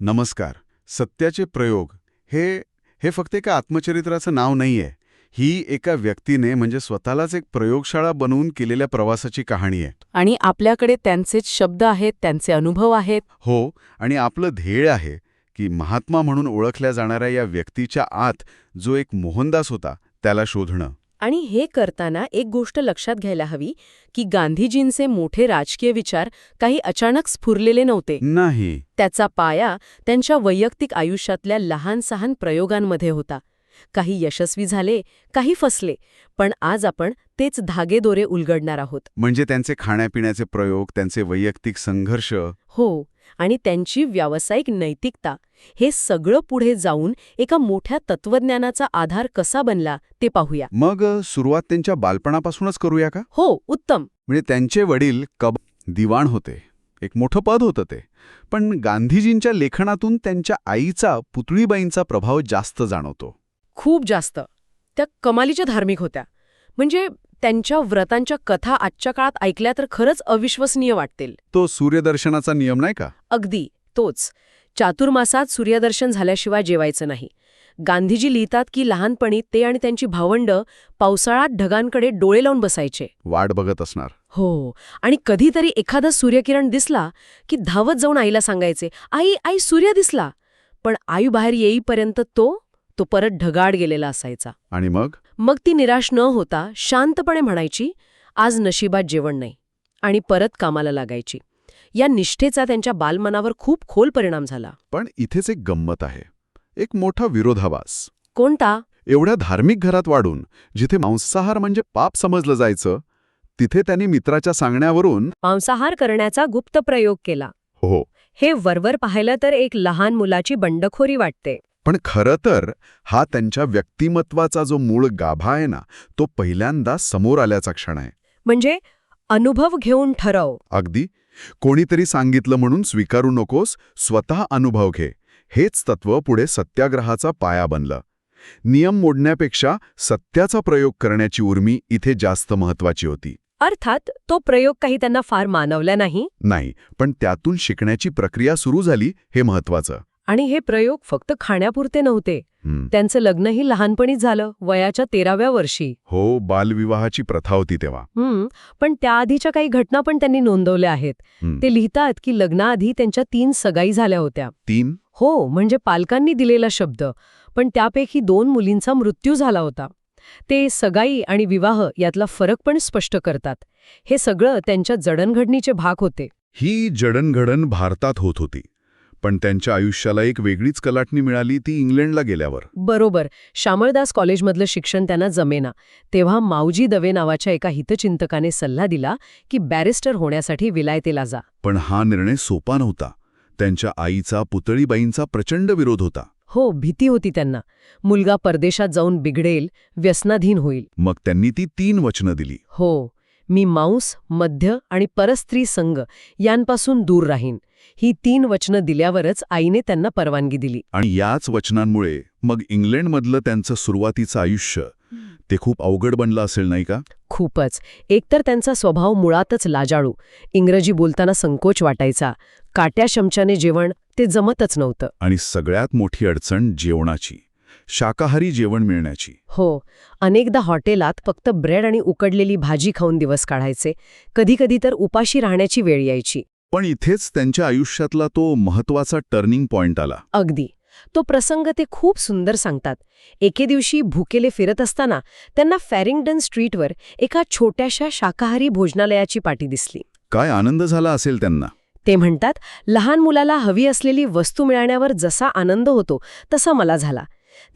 नमस्कार. सत्याचे प्रयोग. हे हे फक्त एका आत्मचरित्राचं नाव नाहीये. ही एका व्यक्तीने म्हणजे स्वतःलाच एक प्रयोगशाळा बनवून केलेल्या प्रवासाची कहाणी आहे. आणि आपल्याकडे त्यांचेच शब्द आहेत त्यांचे अनुभव आहेत. हो आणि आपलं ध्येय आहे की महात्मा म्हणून ओळखल्या जाणाऱ्या या व्यक्तीच्या आत जो एक मोहनदास होता त्याला शोधणं. आणि हे करताना एक गोष्ट लक्षात घ्यायला हवी की गांधीजींचे मोठे राजकीय विचार काही अचानक स्फुरलेले नव्हते. नाही. त्याचा पाया त्यांच्या वैयक्तिक आयुष्यातल्या लहान सहान प्रयोगांमध्ये होता. काही यशस्वी झाले काही फसले पण आज आपण तेच धागेदोरे उलगडणार आहोत. म्हणजे त्यांचे खाण्यापिण्याचे प्रयोग त्यांचे वैयक्तिक संघर्ष? हो आणि त्यांची व्यावसायिक नैतिकता. हे सगळं पुढे जाऊन एका मोठ्या तत्वज्ञानाचा आधार कसा बनला ते पाहूया. मग सुरुवात त्यांच्या बालपणापासूनच करूया का? हो उत्तम. म्हणजे त्यांचे वडील कब दिवाण होते. एक मोठं पद होतं ते. पण गांधीजींच्या लेखनातून त्यांच्या आईचा पुतळीबाईंचा प्रभाव जास्त जाणवतो. खूप जास्त. त्या कमालीच्या धार्मिक होत्या. म्हणजे त्यांच्या व्रतांच्या कथा आजच्या काळात ऐकल्या तर खरंच अविश्वसनीय वाटतील. तो सूर्यदर्शनाचा नियम नाही का? अगदी तोच. चातुर्मासात सूर्यदर्शन झाल्याशिवाय जेवायचं नाही. गांधीजी लिहितात की लहानपणी ते आणि त्यांची भावंड पावसाळ्यात ढगांकडे डोळे लावून बसायचे. वाट बघत असणार. हो आणि कधीतरी एखादा सूर्यकिरण दिसला की धावत जाऊन आईला सांगायचे आई आई सूर्य दिसला. पण आई बाहेर येईपर्यंत तो तो परत ढगाड गेलेला असायचा. आणि मग? मग ती निराश न होता शांतपणे म्हणायची आज नशिबात जेवण नाही. आणि परत कामाला लागायची. या निष्ठेचा त्यांच्या बालमनावर खूप खोल परिणाम झाला. पण इथेच एक गंमत आहे. एक मोठा विरोधाभास. कोणता? एवढ्या धार्मिक घरात वाढून जिथे मांसाहार म्हणजे पाप समजलं जायचं तिथे त्यांनी मित्राच्या सांगण्यावरून मांसाहार करण्याचा गुप्त प्रयोग केला. हो. हे वरवर पाहिलं तर एक लहान मुलाची बंडखोरी वाटते. पण खरं तर हा त्यांच्या व्यक्तिमत्वाचा जो मूळ गाभा आहे ना तो पहिल्यांदा समोर आल्याचा क्षण आहे. म्हणजे अनुभव घेऊन ठरव. अगदी. कोणीतरी सांगितलं म्हणून स्वीकारू नकोस स्वतः अनुभव घे. हेच तत्व पुढे सत्याग्रहाचा पाया बनलं. नियम मोडण्यापेक्षा सत्याचा प्रयोग करण्याची उर्मी इथे जास्त महत्वाची होती. अर्थात तो प्रयोग काही त्यांना फार मानवला नाही? नाही पण त्यातून शिकण्याची प्रक्रिया सुरू झाली हे महत्वाचं आणि हे प्रयोग फक्त खाण्यापुरते नव्हते. त्यांचं लग्नही लहानपणीच झालं वयाच्या तेराव्या वर्षी. हो बालविवाहाची प्रथा होती तेव्हा. पण त्याआधीच्या काही घटना पण त्यांनी नोंदवल्या आहेत. ते लिहितात की लग्नाआधी त्यांच्या तीन सगाई झाल्या होत्या. तीन? हो म्हणजे पालकांनी दिलेला शब्द. पण त्यापैकी दोन मुलींचा मृत्यू झाला होता. ते सगाई आणि विवाह यातला फरक पण स्पष्ट करतात. हे सगळं त्यांच्या जडणघडणीचे भाग होते. ही जडणघडण भारतात होत होती. पण त्यांच्या आयुष्याला एक वेगळीच कलाटणी मिळाली ती इंग्लंडला गेल्यावर. बरोबर. श्यामळदास कॉलेजमधलं शिक्षण त्यांना जमेना. तेव्हा माऊजी दवे नावाच्या एका हितचिंतकाने सल्ला दिला की बॅरिस्टर होण्यासाठी विलायतेला जा. पण हा निर्णय सोपा नव्हता. त्यांच्या आईचा पुतळीबाईंचा प्रचंड विरोध होता. हो भीती होती त्यांना. मुलगा परदेशात जाऊन बिघडेल व्यसनाधीन होईल. मग त्यांनी ती तीन वचनं दिली. हो. मी मांस मध्य आणि परस्त्री संघ यांपासून दूर राहीन. ही तीन वचनं दिल्यावरच आईने त्यांना परवानगी दिली. आणि याच वचनांमुळे मग इंग्लंडमधलं त्यांचं सुरुवातीचं आयुष्य ते खूप अवघड बनलं असेल नाही का? खूपच. एकतर त्यांचा स्वभाव मुळातच लाजाळू इंग्रजी बोलताना संकोच वाटायचा काट्या शमच्याने जेवण ते जमतच नव्हतं. आणि सगळ्यात मोठी अडचण जेवणाची. शाकाहारी जेवण मिळण्याची. हो अनेकदा हॉटेलात फक्त ब्रेड आणि उकडलेली भाजी खाऊन दिवस काढायचे. कधीकधी तर उपाशी राहण्याची वेळ यायची. पण इथेच त्यांच्या आयुष्यातला तो महत्त्वाचा टर्निंग पॉइंट आला. अगदी. तो प्रसंग ते खूप सुंदर सांगतात. एके दिवशी भुकेले फिरत असताना त्यांना फॅरिंग्डन स्ट्रीटवर एका छोट्याशा शाकाहारी भोजनालयाची पाटी दिसली. काय आनंद झाला असेल त्यांना? ते म्हणतात लहान मुलाला हवी असलेली वस्तू मिळाण्यावर जसा आनंद होतो तसा मला झाला.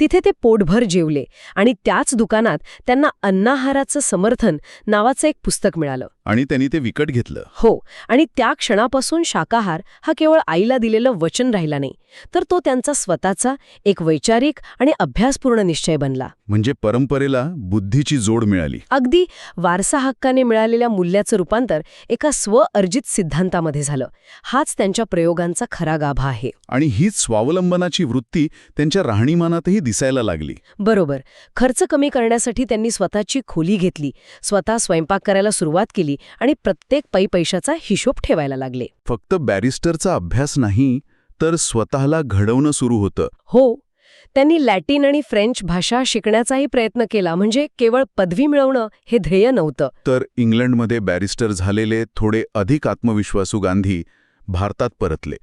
तिथे ते पोटभर जेवले आणि त्याच दुकानात त्यांना अन्नाहाराचं समर्थन नावाचं एक पुस्तक मिळालं. आणि त्यांनी ते विकत घेतलं. हो आणि त्या क्षणापासून शाकाहार हा केवळ आईला दिलेलं वचन राहिला नाही तर तो त्यांचा स्वतःचा एक वैचारिक आणि अभ्यासपूर्ण निश्चय बनला. म्हणजे परंपरेला बुद्धीची जोड मिळाली. अगदी वारसा हक्काने मिळालेल्या मूल्याचं रूपांतर एका स्वअर्जित सिद्धांतामध्ये झालं. हाच त्यांच्या प्रयोगांचा खरा गाभा आहे. आणि हीच स्वावलंबनाची वृत्ती त्यांच्या राहणीमानातही दिसायला लागली. बरोबर. खर्च कमी करण्यासाठी त्यांनी स्वतःची खोली घेतली. स्वतः स्वयंपाक करायला सुरुवात केली आणि प्रत्येक पै पैशाचा हिशोब ठेवायला लागले. फक्त बॅरिस्टरचा अभ्यास नाही तर स्वतःला घडवणं सुरू होतं. हो. त्यांनी लॅटिन आणि फ्रेंच भाषा शिकण्याचाही प्रयत्न केला म्हणजे केवळ पदवी मिळवणं हे ध्येय नव्हतं. तर इंग्लंडमध्ये बॅरिस्टर झालेले थोडे अधिक आत्मविश्वासू गांधी भारतात परतले.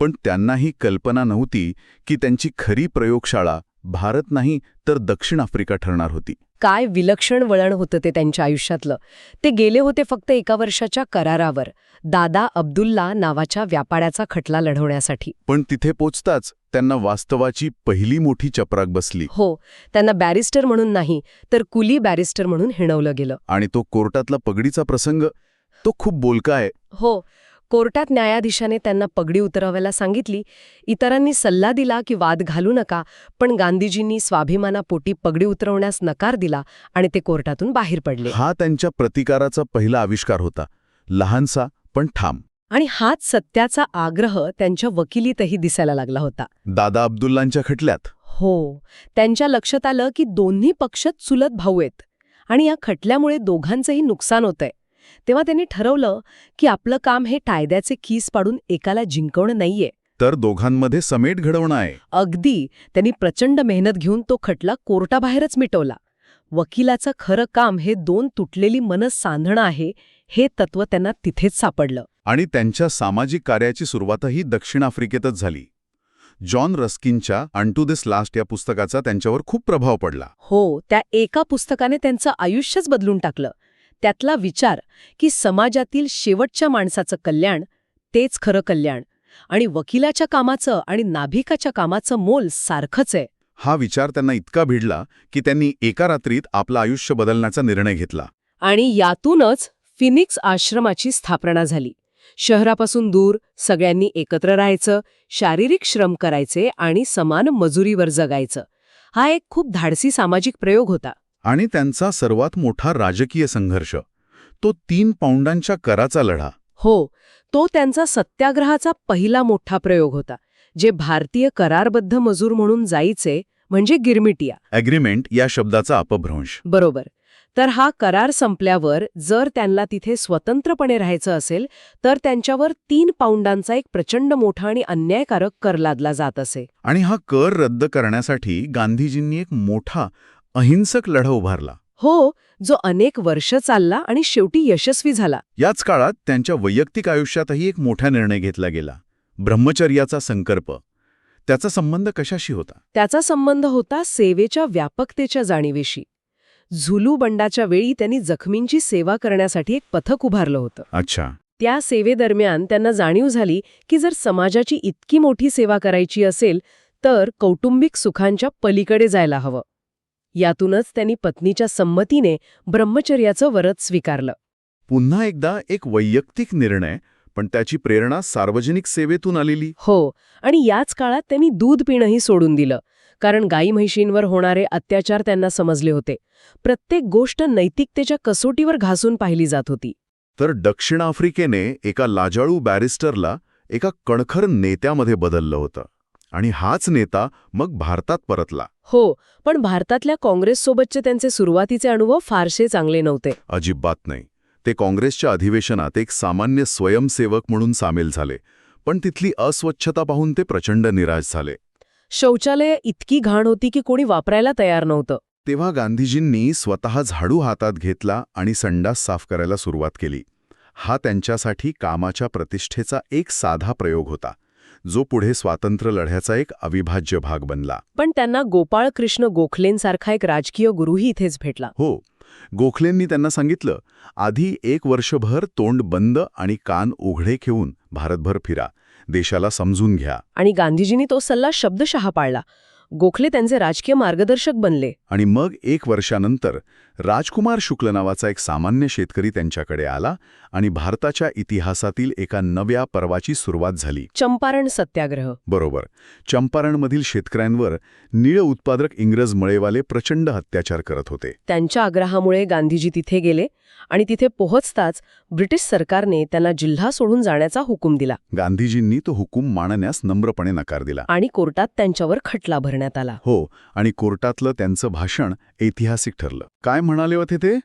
पण त्यांना ही कल्पना नव्हती की त्यांची खरी प्रयोगशाळा भारत नाही तर दक्षिण आफ्रिका ठरणार होती. काय विलक्षण वळण होतं ते त्यांच्या आयुष्यातलं. ते गेले होते फक्त एका वर्षाच्या करारावर दादा अब्दुल्ला नावाच्या व्यापाऱ्याचा खटला लढवण्यासाठी. पण तिथे पोचताच त्यांना वास्तवाची पहिली मोठी चपराक बसली. हो त्यांना बॅरिस्टर म्हणून नाही तर कुली बॅरिस्टर म्हणून हिणवलं गेलं. आणि तो कोर्टातला पगडीचा प्रसंग तो खूप बोलका आहे. हो कोर्टात न्यायाधीशाने त्यांना पगडी उतरवायला सांगितली. इतरांनी सल्ला दिला की वाद घालू नका पण गांधीजींनी स्वाभिमानापोटी पगडी उतरवण्यास नकार दिला आणि ते कोर्टातून बाहेर पडले. हा त्यांच्या प्रतिकाराचा पहिला आविष्कार होता. लहानसा पण ठाम. आणि हाच सत्याचा आग्रह त्यांच्या वकिलीतही दिसायला लागला होता. दादा अब्दुल्लांच्या खटल्यात? हो. त्यांच्या लक्षात आलं की दोन्ही पक्ष चुलत भाऊ आहेत. आणि या खटल्यामुळे दोघांचंही नुकसान होतंय. तेव्हा त्यांनी ठरवलं की आपलं काम हे कायद्याचे कीस पाडून एकाला जिंकवणं नाहीये. तर दोघांमध्ये समेट घडवणं आहे. अगदी. त्यांनी प्रचंड मेहनत घेऊन तो खटला कोर्टाबाहेरच मिटवला. वकिलाचं खरं काम हे दोन तुटलेली मनस सांधणं आहे हे तत्व त्यांना तिथेच सापडलं. आणि त्यांच्या सामाजिक कार्याची सुरुवातही दक्षिण आफ्रिकेतच झाली. जॉन रस्किनच्या अनटू दिस लास्ट या पुस्तकाचा त्यांच्यावर खूप प्रभाव पडला. हो त्या एका पुस्तकाने त्यांचं आयुष्यच बदलून टाकलं. त्यातला विचार की समाजातील शेवटच्या माणसाचं कल्याण तेच खरं कल्याण. आणि वकिलाच्या कामाचं आणि नाभिकाच्या कामाचं मोल सारखंच आहे. हा विचार त्यांना इतका भिडला की त्यांनी एका रात्रीत आपलं आयुष्य बदलण्याचा निर्णय घेतला. आणि यातूनच फिनिक्स आश्रमाची स्थापना झाली. शहरापासून दूर सगळ्यांनी एकत्र राहायचं शारीरिक श्रम करायचे आणि समान मजुरीवर जगायचं. हा एक खूप धाडसी सामाजिक प्रयोग होता. आणि त्यांचा सर्वात मोठा राजकीय संघर्ष. तो तीन पाऊंडांच्या कराचा लढा. हो तो त्यांचा सत्याग्रहाचा पहिला मोठा प्रयोग होता जे भारतीय करारबद्ध मजूर म्हणून जायचे म्हणजे गिरमिटिया. अग्रीमेंट या शब्दाचा अपभ्रंश. बरोबर. तर हा करार संपल्यावर जर त्यांना तिथे स्वतंत्रपणे राहायचं असेल तर त्यांच्यावर तीन पाऊंडांचा एक प्रचंड मोठा आणि अन्यायकारक कर लादला जात असे. आणि हा कर रद्द करण्यासाठी गांधीजींनी एक मोठा अहिंसक लढा उभारला. हो जो अनेक वर्ष चालला आणि शेवटी यशस्वी झाला. याच काळात त्यांच्या वैयक्तिक आयुष्यातही एक मोठा निर्णय घेतला गेला. ब्रह्मचर्याचा संकल्प. त्याचा संबंध कशाशी होता? त्याचा संबंध होता सेवेच्या व्यापकतेच्या जाणीवेशी. झुलू बंडाच्या वेळी त्यांनी जखमींची सेवा करण्यासाठी एक पथक उभारलं होतं. अच्छा. त्या सेवेदरम्यान त्यांना जाणीव झाली की जर समाजाची इतकी मोठी सेवा करायची असेल तर कौटुंबिक सुखांच्या पलीकडे जायला हवं. यातूनच त्यांनी पत्नीच्या संमतीने ब्रह्मचर्याचं व्रत स्वीकारलं. पुन्हा एकदा एक वैयक्तिक निर्णय पण त्याची प्रेरणा सार्वजनिक सेवेतून आलेली. हो आणि याच काळात त्यांनी दूध पिणंही सोडून दिलं कारण गाई म्हैशींवर होणारे अत्याचार त्यांना समजले होते. प्रत्येक गोष्ट नैतिकतेच्या कसोटीवर घासून पाहिली जात होती. तर दक्षिण आफ्रिकेने एका लाजाळू बॅरिस्टरला एका कणखर नेत्यामध्ये बदललं होतं. आणि हाच नेता मग भारतात परतला. हो पण भारतातल्या काँग्रेससोबतचे त्यांचे सुरुवातीचे अनुभव फारसे चांगले नव्हते. अजिबात नाही. ते काँग्रेसच्या अधिवेशनात एक सामान्य स्वयंसेवक म्हणून सामील झाले पण तिथली अस्वच्छता पाहून ते प्रचंड निराश झाले. शौचालय इतकी घाण होती की कोणी वापरायला तयार नव्हतं. तेव्हा गांधीजींनी स्वतः झाडू हातात घेतला आणि संडास साफ करायला सुरुवात केली. हा त्यांच्यासाठी कामाच्या प्रतिष्ठेचा एक साधा प्रयोग होता. जो पुढे स्वातंत्र्य लढ्याचा एक अविभाज्य भाग बनला. पण त्यांना गोपाळ कृष्ण गोखलेंसारखा एक राजकीय गुरुही इथेच भेटला. हो गोखलेंनी त्यांना सांगितलं आधी एक वर्षभर तोंड बंद आणि कान उघडे ठेवून भारतभर फिरा. देशाला समजून घ्या. आणि गांधीजींनी तो सल्ला शब्दशः पाळला. गोखले त्यांचे राजकीय मार्गदर्शक बनले. आणि मग एक वर्षानंतर राजकुमार शुक्ल नावाचा एक सामान्य शेतकरी त्यांच्याकडे आला आणि भारताच्या इतिहासातील एका नव्या पर्वाची सुरुवात झाली. चंपारण सत्याग्रह. बरोबर. चंपारणमधील शेतकऱ्यांवर निळ उत्पादक इंग्रज मळेवाले प्रचंड अत्याचार करत होते. त्यांच्या आग्रहामुळे गांधीजी तिथे गेले आणि तिथे पोहोचताच ब्रिटिश सरकारने त्यांना जिल्हा सोडून जाण्याचा हुकूम दिला. गांधीजींनी तो हुकूम मानण्यास नम्रपणे नकार दिला. आणि कोर्टात त्यांच्यावर खटला भरण्यात आला. हो आणि कोर्टातलं त्यांचं भाषण ऐतिहासिक ठरलं. काय म्हणाले होते ते?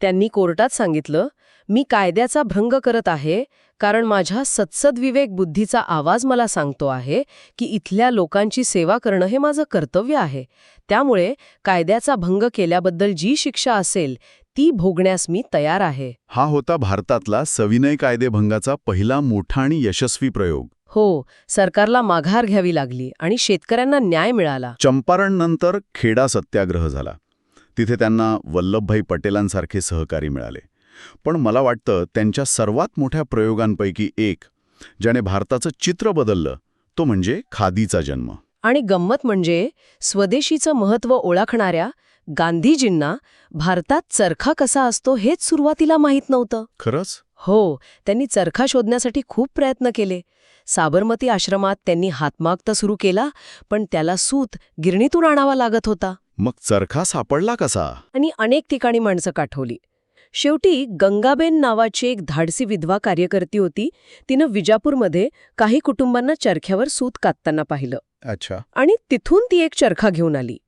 त्यांनी कोर्टात सांगितलं मी कायद्याचा भंग करत आहे कारण माझ्या सत्सद्विवेक बुद्धीचा आवाज मला सांगतो आहे की इथल्या लोकांची सेवा करणं हे माझं कर्तव्य आहे. त्यामुळे कायद्याचा भंग केल्याबद्दल जी शिक्षा असेल ती भोगण्यास मी तयार आहे. हा होता भारतातला सविनय कायदेभंगाचा पहिला मोठा आणि यशस्वी प्रयोग. हो सरकारला माघार घ्यावी लागली आणि शेतकऱ्यांना न्याय मिळाला. चंपारणनंतर खेडा सत्याग्रह झाला. तिथे त्यांना वल्लभभाई पटेलांसारखे सहकारी मिळाले. पण मला वाटतं त्यांच्या सर्वात मोठ्या प्रयोगांपैकी एक ज्याने भारताचं चित्र बदललं तो म्हणजे खादीचा जन्म. आणि गंमत म्हणजे स्वदेशीचं महत्त्व ओळखणाऱ्या गांधीजींना भारतात चरखा कसा असतो हेच सुरुवातीला माहीत नव्हतं. खरंच? हो त्यांनी चरखा शोधण्यासाठी खूप प्रयत्न केले. साबरमती आश्रमात त्यांनी हातमाग तर सुरू केला पण त्याला सूत गिरणीतून आणावा लागत होता. मग चरखा सापडला कसा? आणि अनेक ठिकाणी माणसं काठवली. शेवटी गंगाबेन नावाची एक धाडसी विधवा कार्यकर्ती होती. तिनं विजापूरमध्ये काही कुटुंबांना चरख्यावर सूत कातताना पाहिलं. अच्छा. आणि तिथून ती एक चरखा घेऊन आली.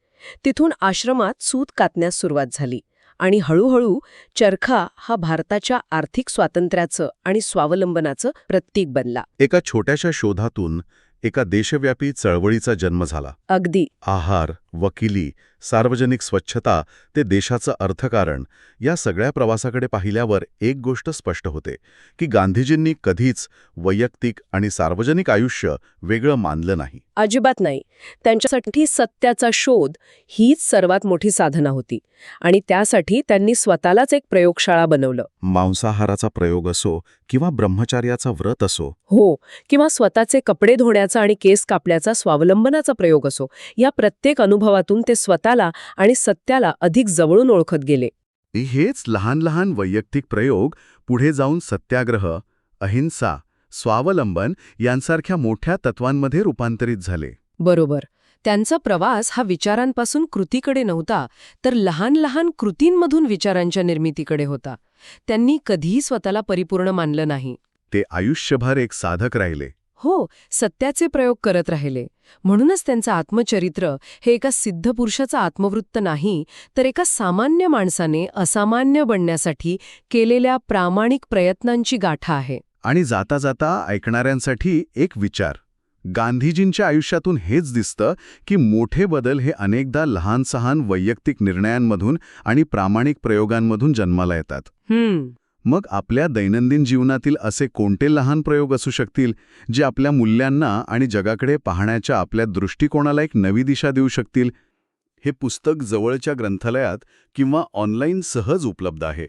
तिथून आश्रमात सूत कातण्यास सुरुवात झाली आणि हळूहळू चरखा हा भारताच्या आर्थिक स्वातंत्र्याचं आणि स्वावलंबनाचं प्रतीक बनला. एका छोट्याशा शोधातून एका देशव्यापी चळवळीचा जन्म झाला. अगदी. आहार वकिली सार्वजनिक स्वच्छता ते देशाचं अर्थकारण या सगळ्या प्रवासाकडे पाहिल्यावर एक गोष्ट स्पष्ट होते की गांधीजींनी कधीच वैयक्तिक आणि सार्वजनिक आयुष्य वेगळं मानलं नाही. अजिबात नाही. त्यांच्यासाठी सत्याचा शोध हीच सर्वात मोठी साधना होती आणि त्यासाठी त्यांनी स्वतःलाच एक प्रयोगशाळा बनवलं. मांसाहाराचा प्रयोग असो किंवा ब्रह्मचार्याचा व्रत असो. हो किंवा स्वतःचे कपडे धुण्याचा आणि केस कापल्याचा स्वावलंबनाचा प्रयोग असो या प्रत्येक अनुभवातून ते स्वतःला आणि सत्याला अधिक जवळून ओळखत गेले. हेच लहान लहान वैयक्तिक प्रयोग पुढे जाऊन सत्याग्रह अहिंसा स्वावलंबन यांसारख्या मोठ्या तत्वांमध्ये रूपांतरित झाले. बरोबर. त्यांचा प्रवास हा विचारांपासून कृतीकडे नव्हता तर लहान लहान कृतींमधून विचारांच्या निर्मितीकडे होता. त्यांनी कधीही स्वतःला परिपूर्ण मानलं नाही. ते आयुष्यभर एक साधक राहिले. हो सत्याचे प्रयोग करत राहिले. म्हणूनच त्यांचं आत्मचरित्र हे एका सिद्ध पुरुषाचं आत्मवृत्त नाही तर एका सामान्य माणसाने असामान्य बनण्यासाठी केलेल्या प्रामाणिक प्रयत्नांची गाठा आहे. आणि जाता जाता ऐकणाऱ्यांसाठी एक विचार. गांधीजींच्या आयुष्यातून हेच दिसतं की मोठे बदल हे अनेकदा लहान सहान वैयक्तिक निर्णयांमधून आणि प्रामाणिक प्रयोगांमधून जन्माला येतात. मग आपल्या दैनंदिन जीवनातील असे कोणते लहान प्रयोग असू शकतील जे आपल्या मूल्यांना आणि जगाकडे पाहण्याच्या आपल्या दृष्टिकोनाला एक नवी दिशा देऊ शकतील? हे पुस्तक जवळच्या ग्रंथालयात किंवा ऑनलाईन सहज उपलब्ध आहे.